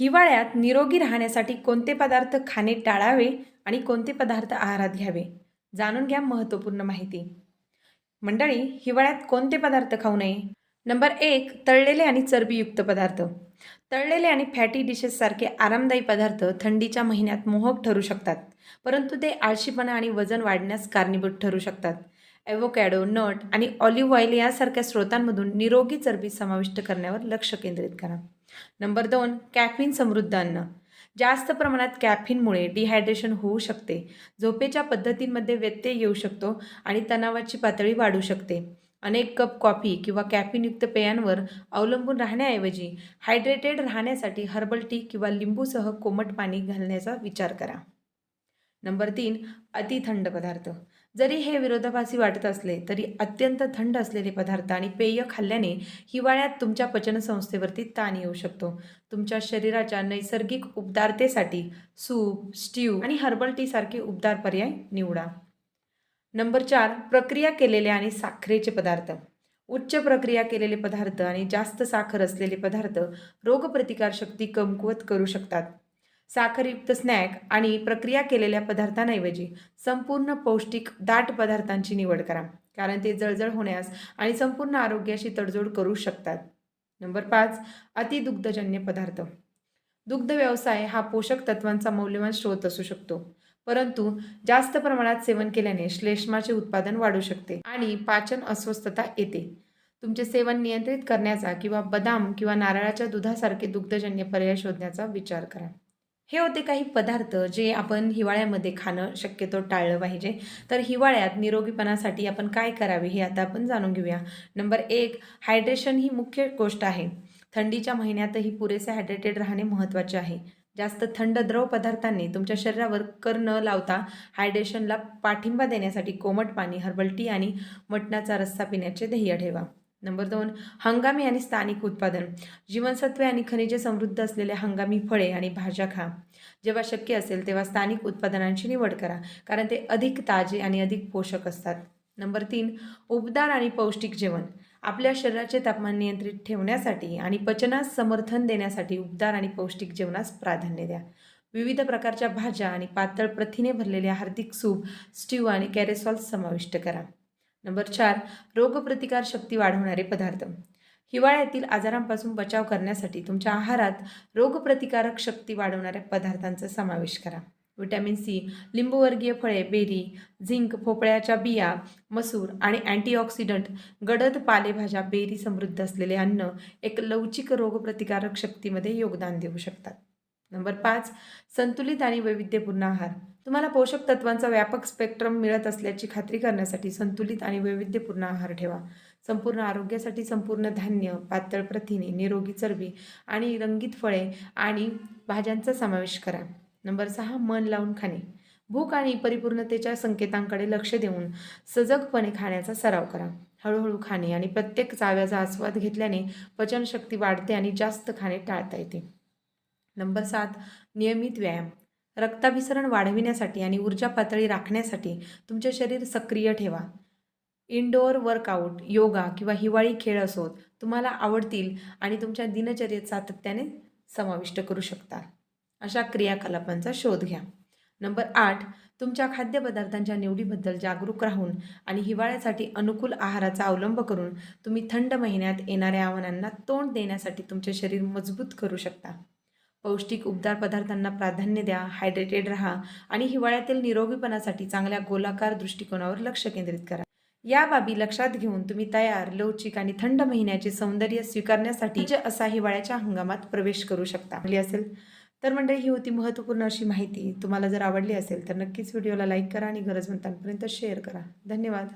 हिवाळ्यात निरोगी राहण्यासाठी कोणते पदार्थ खाणे टाळावे आणि कोणते पदार्थ आहारात घ्यावे? जाणून घ्या महत्त्वपूर्ण माहिती. मंडळी हिवाळ्यात कोणते पदार्थ खाऊ नये? नंबर एक तळलेले आणि चरबीयुक्त पदार्थ. तळलेले आणि फॅटी डिशेससारखे आरामदायी पदार्थ थंडीच्या महिन्यात मोहक ठरू शकतात परंतु ते आळशीपणा आणि वजन वाढण्यास कारणीभूत ठरू शकतात. ॲव्होकॅडो नट आणि ऑलिव्ह ऑइल यासारख्या स्रोतांमधून निरोगी चरबी समाविष्ट करण्यावर लक्ष केंद्रित करा. नंबर दोन कॅफिन समृद्ध अन्न जास्त प्रमाणात कॅफिनमुळे डिहायड्रेशन होऊ शकते झोपेच्या पद्धतींमध्ये व्यत्यय येऊ शकतो आणि तणावाची पातळी वाढू शकते. अनेक कप कॉफी किंवा कॅफिनयुक्त पेयांवर अवलंबून राहण्याऐवजी हायड्रेटेड राहण्यासाठी हर्बल टी किंवा लिंबूसह कोमट पाणी घालण्याचा विचार करा. नंबर तीन अति थंड पदार्थ. जरी हे विरोधाभासी वाटत असले तरी अत्यंत थंड असलेले पदार्थ आणि पेय खाल्ल्याने हिवाळ्यात तुमच्या पचनसंस्थेवरती ताण येऊ शकतो. तुमच्या शरीराच्या नैसर्गिक उबदारतेसाठी सूप स्ट्यू आणि हर्बल टी सारखे उबदार पर्याय निवडा. नंबर चार प्रक्रिया केलेले आणि साखरेचे पदार्थ. उच्च प्रक्रिया केलेले पदार्थ आणि जास्त साखर असलेले पदार्थ रोगप्रतिकारशक्ती कमकुवत करू शकतात. साखरयुक्त स्नॅक आणि प्रक्रिया केलेल्या पदार्थांऐवजी संपूर्ण पौष्टिक दाट पदार्थांची निवड करा. कारण ते जळजळ होण्यास आणि संपूर्ण आरोग्याशी तडजोड करू शकतात. नंबर पाच अतिदुग्धजन्य पदार्थ. दुग्ध व्यवसाय हा पोषक तत्वांचा मौल्यवान स्रोत असू शकतो. परंतु जास्त प्रमाणात सेवन केल्याने श्लेष्माचे उत्पादन वाढू शकते आणि पाचन अस्वस्थता येते. तुमचे सेवन नियंत्रित करण्याचा किंवा बदाम किंवा नारळाच्या दुधासारखे दुग्धजन्य पर्याय शोधण्याचा विचार करा. हे होते काही पदार्थ जे आपण हिवाळ्यामध्ये खाणं शक्यतो टाळलं पाहिजे. तर हिवाळ्यात निरोगीपणासाठी आपण काय करावे हे आता आपण जाणून घेऊया. नंबर एक हायड्रेशन ही मुख्य गोष्ट आहे. थंडीच्या महिन्यातही पुरेसे हायड्रेटेड राहणे महत्त्वाचे आहे. जास्त थंड द्रव पदार्थांनी तुमच्या शरीरावर कर न लावता हायड्रेशनला पाठिंबा देण्यासाठी कोमट पाणी हर्बल टी आणि मटणाचा रस्सा पिण्याचे ध्येय ठेवा. नंबर दोन हंगामी आणि स्थानिक उत्पादन. जीवनसत्वे आणि खनिजे समृद्ध असलेल्या हंगामी फळे आणि भाज्या खा. जेव्हा शक्य असेल तेव्हा स्थानिक उत्पादनांची निवड करा कारण ते अधिक ताजे आणि अधिक पोषक असतात. नंबर तीन उबदार आणि पौष्टिक जेवण. आपल्या शरीराचे तापमान नियंत्रित ठेवण्यासाठी आणि पचनास समर्थन देण्यासाठी उबदार आणि पौष्टिक जेवणास प्राधान्य द्या. विविध प्रकारच्या भाज्या आणि पातळ प्रथिने भरलेल्या हार्दिक सूप स्ट्यू आणि कॅरेसॉल्स समाविष्ट करा. नंबर चार रोगप्रतिकार शक्ती वाढवणारे पदार्थ. हिवाळ्यातील आजारांपासून बचाव करण्यासाठी तुमच्या आहारात रोगप्रतिकारक शक्ती वाढवणाऱ्या पदार्थांचा समावेश करा. विटॅमिन सी लिंबूवर्गीय फळे बेरी झिंक भोपळ्याच्या बिया मसूर आणि अँटीऑक्सिडंट गडद पालेभाज्या बेरी समृद्ध असलेले अन्न एक लवचिक रोगप्रतिकारक शक्तीमध्ये योगदान देऊ शकतात. नंबर पाच संतुलित आणि वैविध्यपूर्ण आहार. तुम्हाला पोषक तत्वांचा व्यापक स्पेक्ट्रम मिळत असल्याची खात्री करण्यासाठी संतुलित आणि वैविध्यपूर्ण आहार ठेवा. संपूर्ण आरोग्यासाठी संपूर्ण धान्य पातळ प्रथिने निरोगी चरबी आणि रंगीत फळे आणि भाज्यांचा समावेश करा. नंबर सहा मन लावून खाणे. भूक आणि परिपूर्णतेच्या संकेतांकडे लक्ष देऊन सजगपणे खाण्याचा सराव करा. हळूहळू खाणे आणि प्रत्येक चाव्याचा आस्वाद घेतल्याने पचनशक्ती वाढते आणि जास्त खाणे टाळता येते. नंबर सात नियमित व्यायाम. रक्ताभिसरण वाढविण्यासाठी आणि ऊर्जा पातळी राखण्यासाठी तुमचे शरीर सक्रिय ठेवा. इनडोअर वर्कआउट योगा किंवा हिवाळी खेळ असोत तुम्हाला आवडतील आणि तुमच्या दिनचर्येत सातत्याने समाविष्ट करू शकता. अशा क्रियाकलापांचा शोध घ्या. नंबर आठ तुमच्या खाद्यपदार्थांच्या निवडीबद्दल जागरूक राहून आणि हिवाळ्यासाठी अनुकूल आहाराचा अवलंब करून तुम्ही थंड महिन्यात येणाऱ्या आव्हानांना तोंड देण्यासाठी तुमचे शरीर मजबूत करू शकता. पौष्टिक उबदार पदार्थांना प्राधान्य द्या हायड्रेटेड राहा आणि हिवाळ्यातील निरोगीपणासाठी चांगल्या गोलाकार दृष्टिकोनावर लक्ष केंद्रित करा. या बाबी लक्षात घेऊन तुम्ही तयार लवचिक आणि थंड महिन्याचे सौंदर्य स्वीकारण्यासाठी जे असा हिवाळ्याच्या हंगामात प्रवेश करू शकता. आपली असेल तर मंडळी ही होती महत्त्वपूर्ण अशी माहिती. तुम्हाला जर आवडली असेल तर नक्कीच व्हिडिओला लाईक करा आणि गरजवंतांपर्यंत शेअर करा. धन्यवाद.